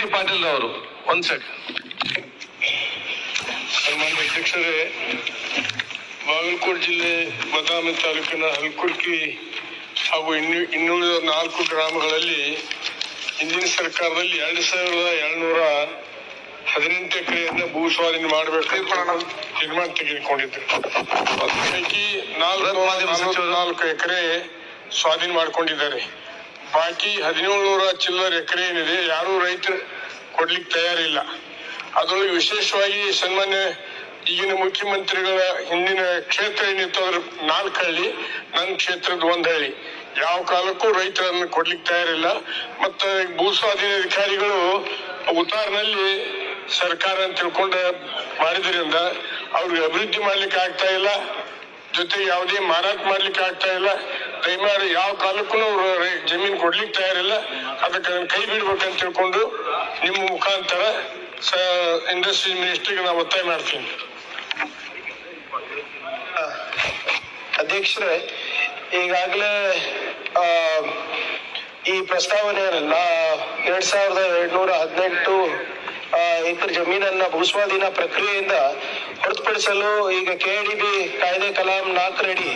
T Patil ಅವರು. ಒಂದ್ second ಸನ್ಮಾನ್ಯ ಅಧ್ಯಕ್ಷರೇ ಬಾಗಲಕೋಟೆ ಜಿಲ್ಲೆ ಬದಾಮಿ ತಾಲೂಕಿನ ಹಲ್ಕುರ್ಕಿ ಹಾಗೂ ಇನ್ನು ಇನ್ನುಳಿದ ನಾಲ್ಕು ಗ್ರಾಮಗಳಲ್ಲಿ ಹಿಂದಿನ ಸರ್ಕಾರದಲ್ಲಿ ಎರಡು ಸಾವಿರದ ಏಳ್ನೂರ ಹದಿನೆಂಟು ಎಕರೆಯನ್ನ ಭೂ ಸ್ವಾಧೀನ ಮಾಡಬೇಕು ತೀರ್ಮಾನ ತೆಗೆದುಕೊಂಡಿದ್ರು. ಪೈಕಿ ನಾಲ್ಕು ನಾಲ್ಕು ಎಕರೆ ಸ್ವಾಧೀನ ಮಾಡ್ಕೊಂಡಿದ್ದಾರೆ. ಬಾಕಿ ಹದಿನೇಳು ನೂರ ಚಿಲ್ಲರ್ ಎಕರೆ ಏನಿದೆ, ಯಾರೂ ರೈತರು ಕೊಡ್ಲಿಕ್ಕೆ ತಯಾರಿಲ್ಲ. ಅದರೊಳಗೆ ವಿಶೇಷವಾಗಿ ಸನ್ಮಾನ್ಯ ಈಗಿನ ಮುಖ್ಯಮಂತ್ರಿಗಳ ಹಿಂದಿನ ಕ್ಷೇತ್ರ ಏನಿತ್ತು ಅದ್ರ ನಾಲ್ಕು ಹಳ್ಳಿ, ನನ್ನ ಕ್ಷೇತ್ರದ ಒಂದು ಹಳ್ಳಿ. ಯಾವ ಕಾಲಕ್ಕೂ ರೈತರನ್ನು ಕೊಡ್ಲಿಕ್ಕೆ ತಯಾರಿಲ್ಲ. ಮತ್ತೆ ಭೂ ಸ್ವಾಧೀನ ಅಧಿಕಾರಿಗಳು ಉತ್ತಾರ್ನಲ್ಲಿ ಸರ್ಕಾರ ಅಂತ ತಿಳ್ಕೊಂಡು ಮಾಡಿದ್ರಿಂದ ಅವ್ರಿಗೆ ಅಭಿವೃದ್ಧಿ ಮಾಡ್ಲಿಕ್ಕೆ ಆಗ್ತಾ ಇಲ್ಲ. ಜೊತೆಗೆ ಯಾವುದೇ ಮಾರಾಟ ಮಾಡ್ಲಿಕ್ಕೆ ಆಗ್ತಾ ಇಲ್ಲ. ದಯಮಾಡಿ ಯಾವ ಅವರು ಜಮೀನು ಕೊಡ್ಲಿಕ್ಕೆ ತಯಾರಿಲ್ಲ. ಅದಕ್ಕೆ ಕೈ ಬಿಡ್ಬೇಕಂತ ತಿಳ್ಕೊಂಡು ನಿಮ್ಮ ಮುಖಾಂತರ ಇಂಡಸ್ಟ್ರಿ ಮಿನಿಸ್ಟ್ರಿಗೆ ನಾವು ಒತ್ತಾಯ ಮಾಡ್ತೀನಿ. ಅಧ್ಯಕ್ಷರೇ, ಈಗಾಗಲೇ ಈ ಪ್ರಸ್ತಾವನೆ ಎರಡ್ ಸಾವಿರದ ಎರಡ್ನೂರ ಹದಿನೆಂಟು ಎಕರೆ ಜಮೀನನ್ನ ಭೂಸ್ವಾಧೀನ ಪ್ರಕ್ರಿಯೆಯಿಂದ ಹೊರತುಪಡಿಸಲು ಈಗ ಕೆಡಿಬಿ ಕಾಯ್ದೆ ಕಲಾಂ ನಾಲ್ಕರಡಿ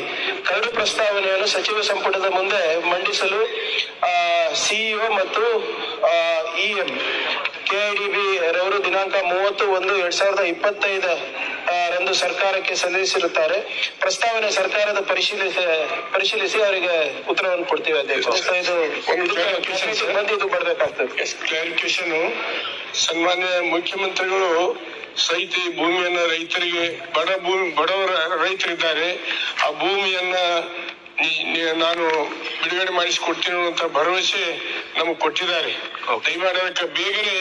ಕರಡು ಪ್ರಸ್ತಾವನೆಯನ್ನು ಸಚಿವ ಸಂಪುಟದ ಮುಂದೆ ಮಂಡಿಸಲು ಸಿಇಒ ಮತ್ತು ಇಎಂ ಕೆಡಿಬಿ ರವರು ದಿನಾಂಕ ಮೂವತ್ತು ಒಂದು ಎರಡ್ ಸಾವಿರದ ಇಪ್ಪತ್ತೈದ ಆ, ರಂದು ಸರ್ಕಾರಕ್ಕೆ ಸಲ್ಲಿಸಿರುತ್ತಾರೆ ಪ್ರಸ್ತಾವನೆ ಸರ್ಕಾರದ ಪರಿಶೀಲಿಸಿ ಪರಿಶೀಲಿಸಿ ಅವರಿಗೆ ಉತ್ತರವನ್ನು ಕೊಡ್ತೀವಿ ಅಧ್ಯಕ್ಷ. ಇದು ಬರ್ಬೇಕಾಗ್ತದೆ. ಕ್ಲಾರಿಫಿಕೇಶನ್ ಸನ್ಮಾನ್ಯ ಮುಖ್ಯಮಂತ್ರಿಗಳು ಸಹಿತ ಈ ಭೂಮಿಯನ್ನ ರೈತರಿಗೆ ಬಡ ಭೂಮಿ ಬಡವರ ರೈತರಿದ್ದಾರೆ. ಆ ಭೂಮಿಯನ್ನ ನಾನು ಬಿಡುಗಡೆ ಮಾಡಿಸಿಕೊಡ್ತೀನಿ ಅಂತ ಭರವಸೆ ನಮಗೆ ಕೊಟ್ಟಿದ್ದಾರೆ. ದಯಮಾಡಿ ಅದಕ್ಕೆ ಬೇಗನೆ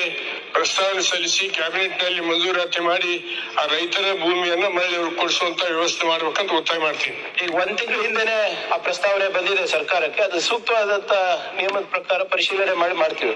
ಪ್ರಸ್ತಾವನೆ ಸಲ್ಲಿಸಿ ಕ್ಯಾಬಿನೆಟ್ನಲ್ಲಿ ಮಂಜೂರಾತಿ ಮಾಡಿ ಆ ರೈತರ ಭೂಮಿಯನ್ನ ಮಳೆ ಕೊಡಿಸುವಂತ ವ್ಯವಸ್ಥೆ ಮಾಡ್ಬೇಕಂತ ಒತ್ತಾಯ ಮಾಡ್ತೀನಿ. ಈಗ ಒಂದ್ ತಿಂಗಳ ಹಿಂದೆನೆ ಆ ಪ್ರಸ್ತಾವನೆ ಬಂದಿದೆ ಸರ್ಕಾರಕ್ಕೆ. ಅದು ಸೂಕ್ತವಾದಂತ ನಿಯಮದ ಪ್ರಕಾರ ಪರಿಶೀಲನೆ ಮಾಡಿ ಮಾಡ್ತೀವಿ.